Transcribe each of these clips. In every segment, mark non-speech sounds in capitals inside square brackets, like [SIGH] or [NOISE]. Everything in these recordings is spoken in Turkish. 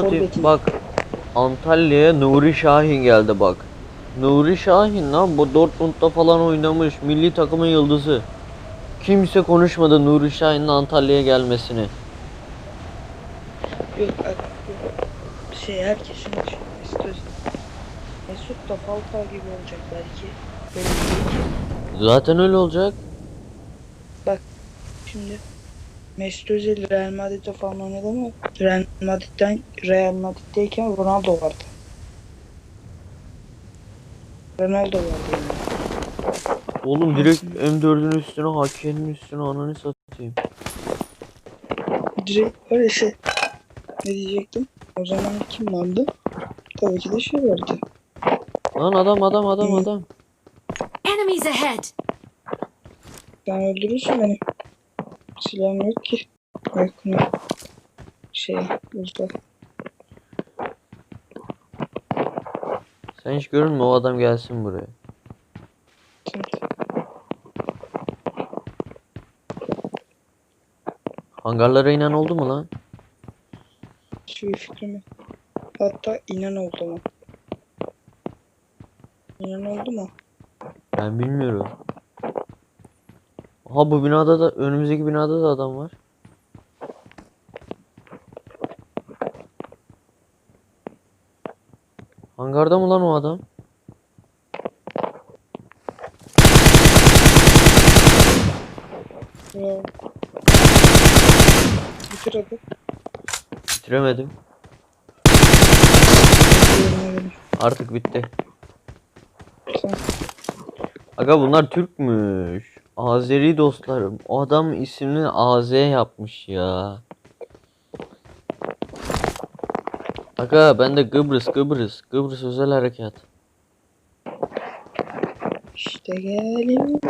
satayım. Forvet'in. Bak Antalya'ya Nuri Şahin geldi bak. Nuri Şahin lan bu Dortmund'da falan oynamış. Milli takımın yıldızı. Kimse konuşmadı Nuri Şahin'in Antalya'ya gelmesini. Yok. Şey herkesin için Mesut da Falcao gibi olacak belki. Böyle değil ki. Zaten öyle olacak. Şimdi Mesut Özil Real Madrid'de falan oynadı ama Real Madrid'den Real Madrid'deyken Ronaldo vardı. Ronaldo vardı yani. Oğlum direkt M4'ün üstüne hakenin üstüne ananı satayım. Direkt öyle şey. Ne diyecektim? O zaman kim vardı? Tabii ki de şey vardı. Lan adam adam adam Hı. adam. Enemies ahead! Sen öldürürsün beni. Silahım yok ki. Yok ne? Şey, buzda. Sen hiç görünme o adam gelsin buraya. Hangarlara inen oldu mu lan? Hiçbir fikrim yok. Hatta inen oldu mu? İnen oldu mu? Ben bilmiyorum. Aha bu binada da önümüzdeki binada da adam var. Hangarda mı lan o adam? Ya. Bitir hadi. Bitiremedim. Artık bitti. Sen Aga bunlar Türkmüş. Azeri dostlarım. O adam ismini AZ yapmış ya. Aga ben de Kıbrıs Kıbrıs. Kıbrıs özel harekat. işte geliyor.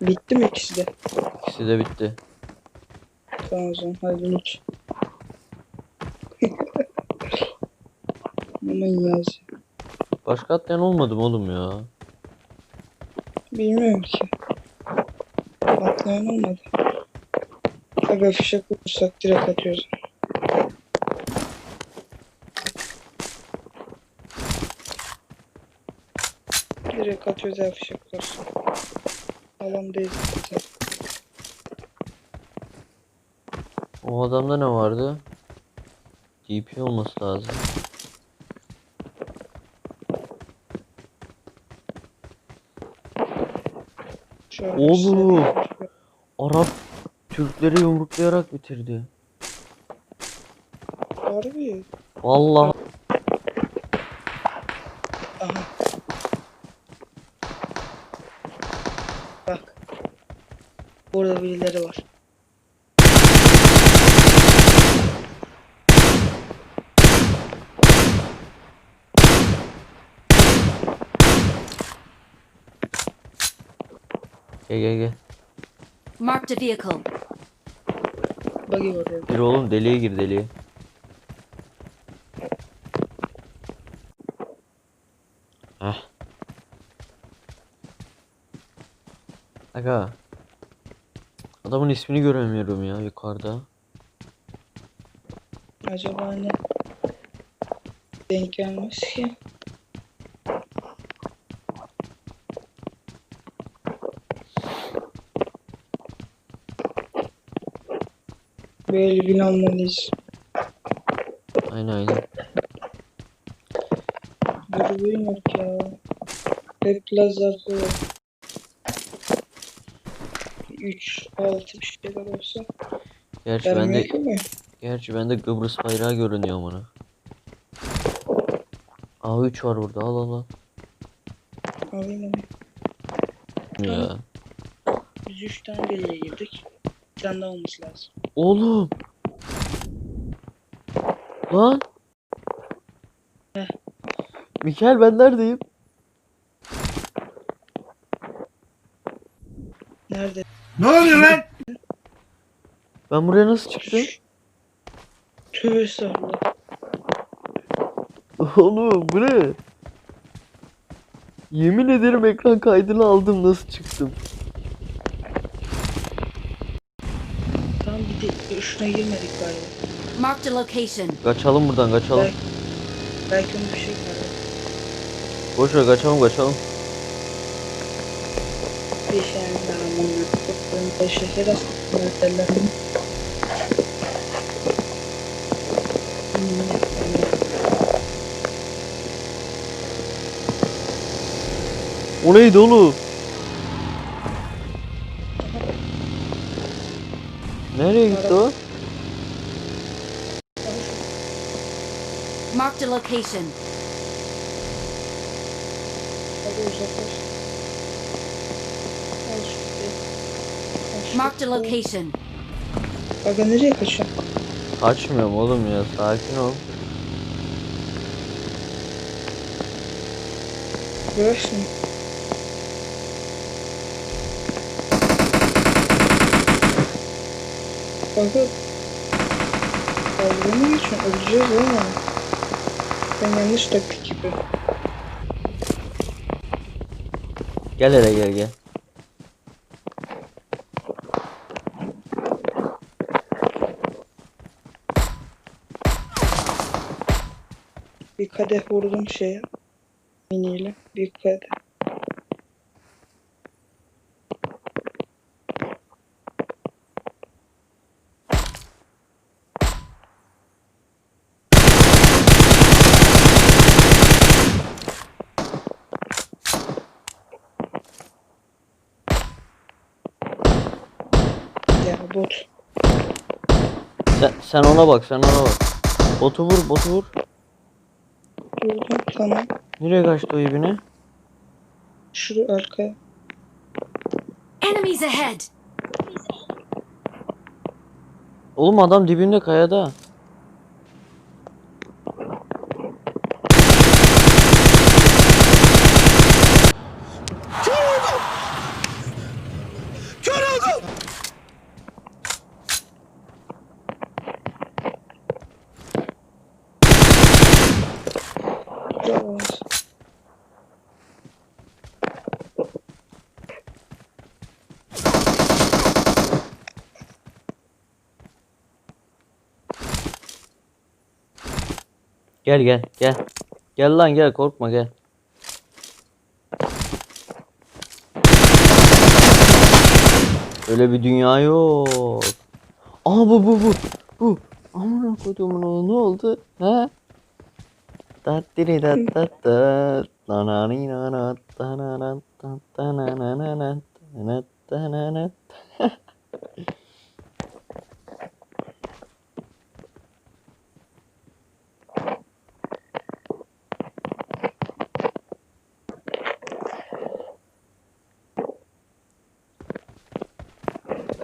Bitti mi ikisi de? İkisi de bitti. Tamam o zaman hadi loot. [LAUGHS] Aman yaz. Başka atlayan olmadı mı oğlum ya? Bilmiyorum ki. Atlayan olmadı. Aga fişek bulursak direkt atıyoruz. Direkt atıyoruz her fişek bulursak. Alandayız zaten. O adamda ne vardı? DP olması lazım. Oğlum. bir şey- Arap Türkleri yumruklayarak bitirdi. Harbi. Vallahi Aha. Bak. Burada birileri var. Gel gel gel. Marked a vehicle. Buggy var orada. Gir oğlum deliğe gir deliğe. Heh. Aga. Adamın ismini göremiyorum ya yukarıda. Acaba ne? Denk gelmez ki. Böyle bin almalıyız. Aynen aynen. Dürbün yok ya. Hep lazer koyuyor. 3, 6 bir şeyler olsa. Gerçi bende Vermiyor mi? gerçi bende Kıbrıs bayrağı görünüyor bana. A3 var burada al al al. Alayım onu. Ya. Biz 3 tane deliğe girdik. Bir tane daha olması lazım. Oğlum. Lan. Heh. Mikael ben neredeyim? Nerede? Ne oluyor lan? Ben buraya nasıl çıktım? Tövbe estağfurullah. Oğlum bu ne? Yemin ederim ekran kaydını aldım nasıl çıktım? Tam bir de şuna girmedik galiba. Marked a location. Kaçalım buradan kaçalım. Belki, belki onu bir şey var. Boş ver kaçalım kaçalım. Bir şey daha. Ben derlerdim. O neydi oğlum? Nereye gitti o? Marked a location. Marked a location. Aga nereye kaçıyorsun? Kaçmıyorum oğlum ya sakin ol. Bırak Aga. Dalga mı geçiyorsun? Öleceğiz ama. Ben yanlış taktik gibi. Gel hele gel gel. Bir kadeh vurdum şeye. Miniyle. Bir kadeh. Ya bot. Sen, sen ona bak sen ona bak. Botu vur botu vur. Vurdum tamam. Nereye kaçtı o ibine? Şu arkaya. Enemies ahead. Oğlum adam dibinde kayada. Bravo. Gel gel gel. Gel lan gel korkma gel. Öyle bir dünya yok. Aa bu bu bu. Bu. Amına koyduğumun oğlu ne oldu? He? Tattiri tat tat tat. Nanani nanat tananat tat tanananat tanat tananat. [LAUGHS]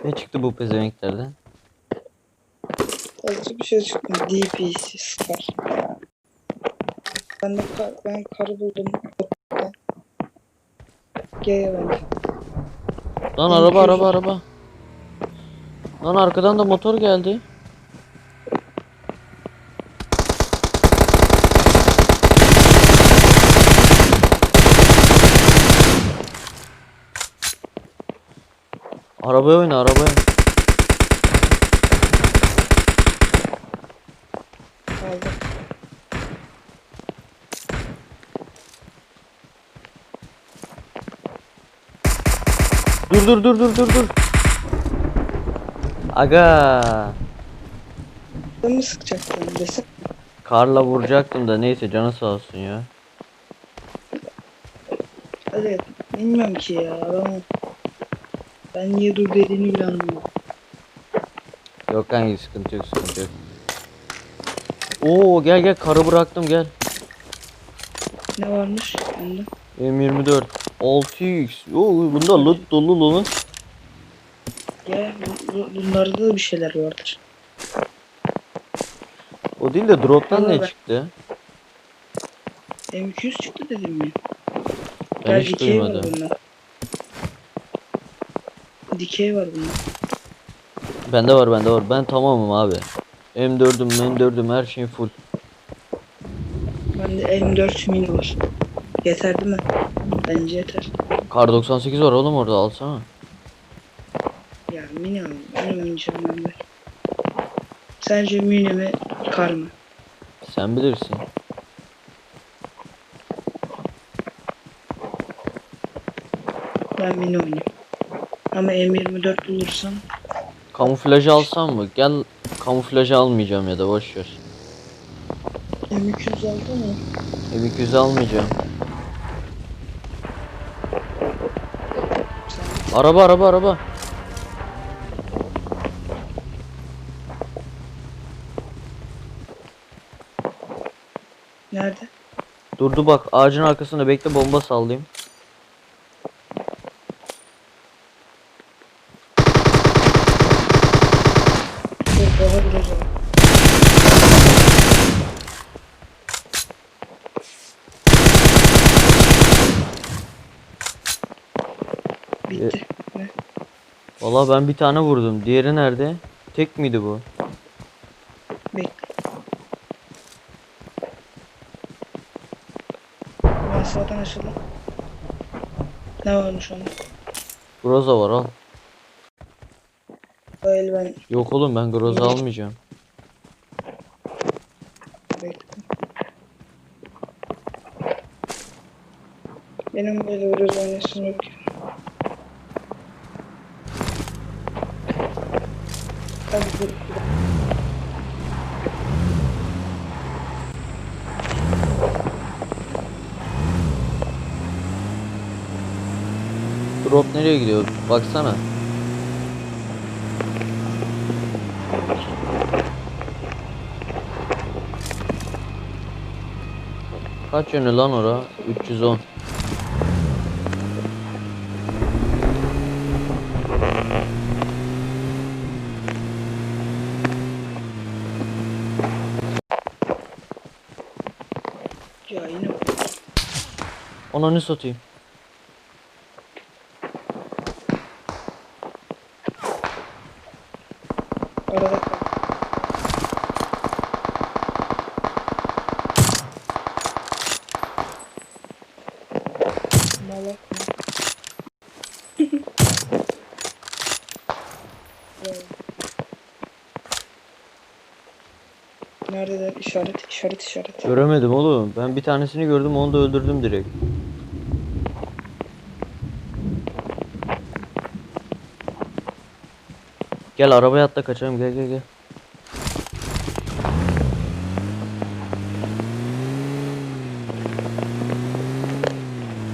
Ne çıktı bu pezevenklerden? Azıcık bir şey çıktı. DPC Scar. Ben de kar, ben karı buldum. Gel bence. Lan Ben araba araba araba. Lan arkadan da motor geldi. Arabaya oyna arabaya. Aldım. Dur dur dur dur dur dur. Aga. Sen mi sıkacaktın desem? Karla vuracaktım da neyse canı sağ olsun ya. Hadi bilmiyorum ki ya adamı. Ben niye dur dediğini bile anlamadım. Yok kanka sıkıntı yok sıkıntı yok. Oo gel gel karı bıraktım gel. Ne varmış bende? M24 6x. Oo bunda loot dolu bu- bu- bunlarda da bir şeyler vardır. O değil de drop'tan ne ben- çıktı? M200 çıktı dedim mi? Ben Gel hiç duymadım. bunda. Dikey var bunda. Bende var bende var. Ben tamamım abi. M4'üm M4'üm her şeyim full. Bende M4 mini var. Yeter değil mi? Bence yeter. Kar 98 var oğlum orada alsana. Ya mini al. Mini oynayacağım ben de. Sence mini mi kar mı? Sen bilirsin. Ben mini oynayayım. Ama M24 bulursam Kamuflajı alsam mı? Gel kamuflajı almayacağım ya da boş ver. M200 aldı mı? M200 almayacağım. Araba araba araba. nerede? Durdu bak ağacın arkasında bekle bomba sallayayım. Dur daha biraz var. Bitti. Ne? Valla ben bir tane vurdum. Diğeri nerede? Tek miydi bu? Bekle. Ben sağdan açıldım. Ne varmış onda? Groza var al. El ben Yok oğlum ben groza almayacağım. bekle. Benim böyle biraz oynasın yok. ya. Dur. Drop nereye gidiyor? Baksana. Kaç yönü lan ora? 310. Ya yine Onu satayım. arada. Malak. [LAUGHS] Neredeler? İşaret, işaret, işaret. Göremedim oğlum. Ben bir tanesini gördüm onu da öldürdüm direkt. Gel arabaya atla kaçalım gel gel gel.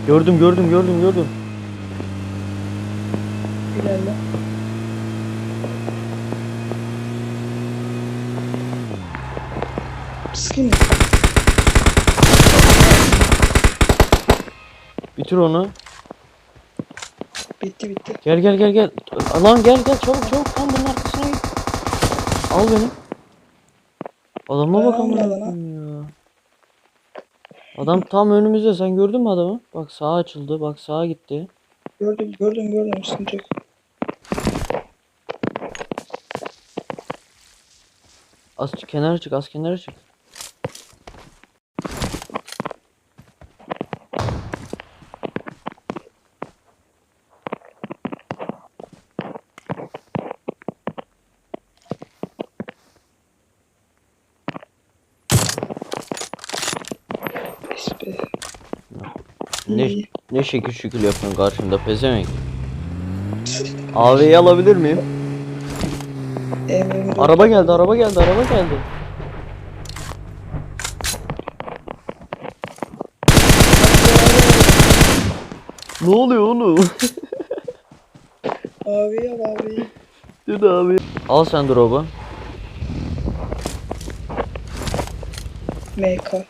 Gördüm gördüm gördüm gördüm. İlerle. Mı? Bitir onu. Bitti bitti. Gel gel gel gel. Lan gel gel çabuk çabuk tam bunun arkasına git. Al beni. Adama bak koyayım ya. Adam tam önümüzde sen gördün mü adamı? Bak sağa açıldı bak sağa gitti. Gördüm gördüm gördüm sıkıntı yok. Az kenara çık az kenara çık. Ne, ne şekil şükür yapıyorsun karşımda pezevenk. AV'yi alabilir miyim? Emre'nin Araba geldi araba geldi araba geldi. ne oluyor oğlum? [LAUGHS] Abi al abi. Dur abi. Al sen drop'u. MK.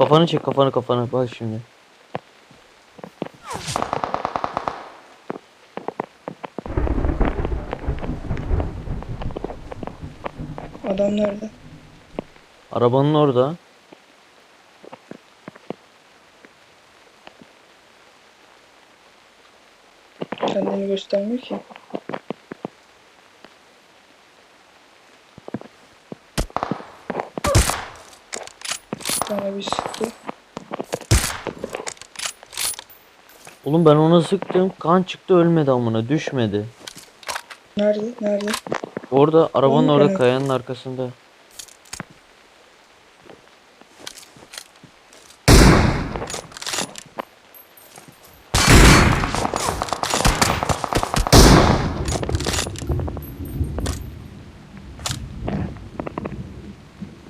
Kafanı çek kafanı kafanı bak şimdi. Adam nerede? Arabanın orada. Kendini göstermiyor ki. Bana bir Oğlum ben ona sıktım kan çıktı ölmedi amına düşmedi. Nerede? Nerede? Orada arabanın Onun orada kanı- kayanın arkasında.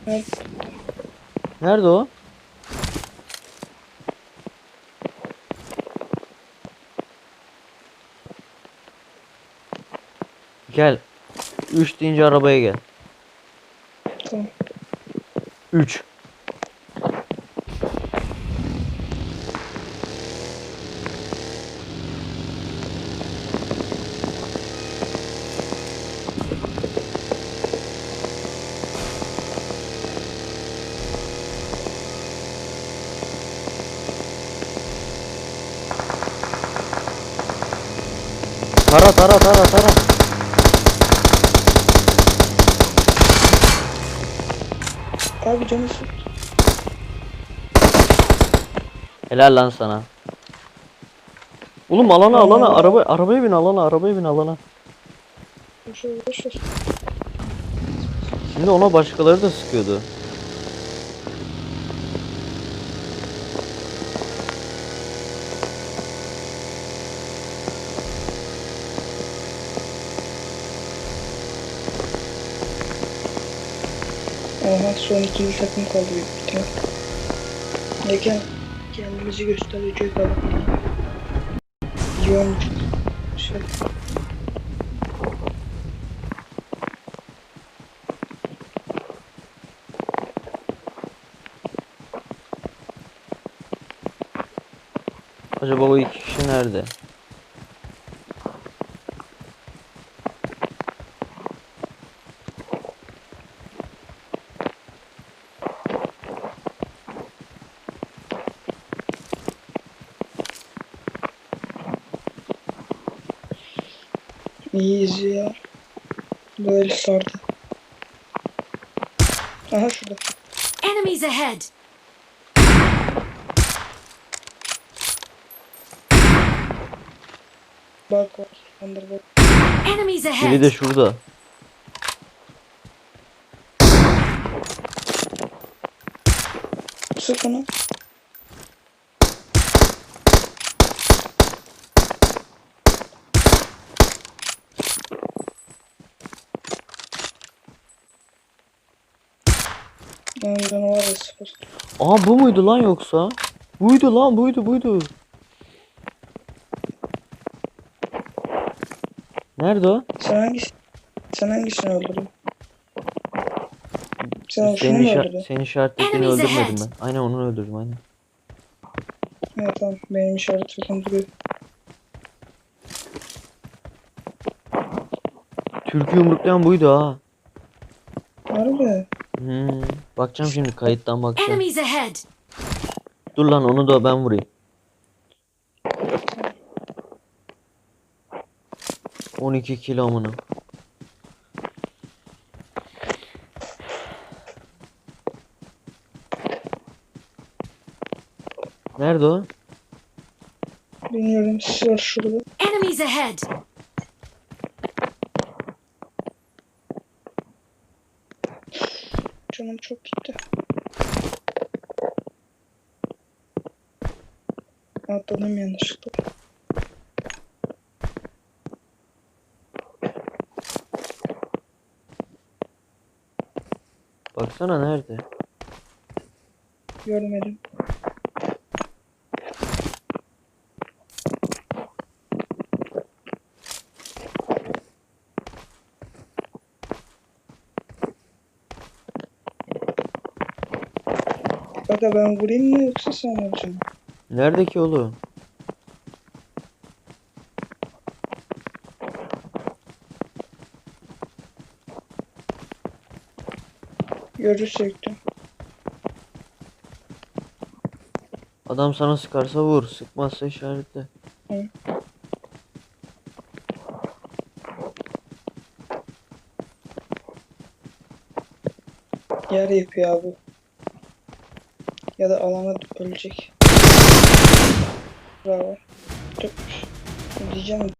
Nerede? Nerede o? Gel. 3 deyince arabaya gel. Tamam. 3. Tara tara tara tara. Su. Helal lan sana. Oğlum alana alana araba arabaya bin alana arabaya bin alana. Şimdi ona başkaları da sıkıyordu. Aha son ikili takım kaldı büyük. Neyken kendimizi gösterecek abi. Yoğun şey. Acaba o iki kişi nerede? İyiyiz ya. Böyle sardı. Aha şurada. Enemies ahead! Bak var. Enemies Biri de şurada. Sık onu. Var ya sıfır. Aa bu muydu lan yoksa? Buydu lan buydu buydu. Nerede o? Sen hangisi? Sen hangisini öldürdün? Sen Senin, öldürdün? senin işaretlediğini Enemies öldürmedim ben. Aynen onu öldürdüm aynen. Evet tamam. Benim işaret takım duruyor. Türk'ü yumruklayan buydu ha. Harbi. Hmm. Bakacağım şimdi kayıttan bakacağım. Enemies ahead! Dur lan onu da ben vurayım. On iki kilo amına. Nerede o? Bilmiyorum. Var şurada. Enemies ahead! Canım çok gitti. Atladım yanlışlıkla. Baksana nerede? Görmedim. Aga ben vurayım mı yoksa sen vuracaksın? Nerede ki oğlum? Görürsek de. Adam sana sıkarsa vur, sıkmazsa işaretle. Yer yapıyor abi. Ya da alana ölecek. Bravo. Tutmuş. Diyeceğim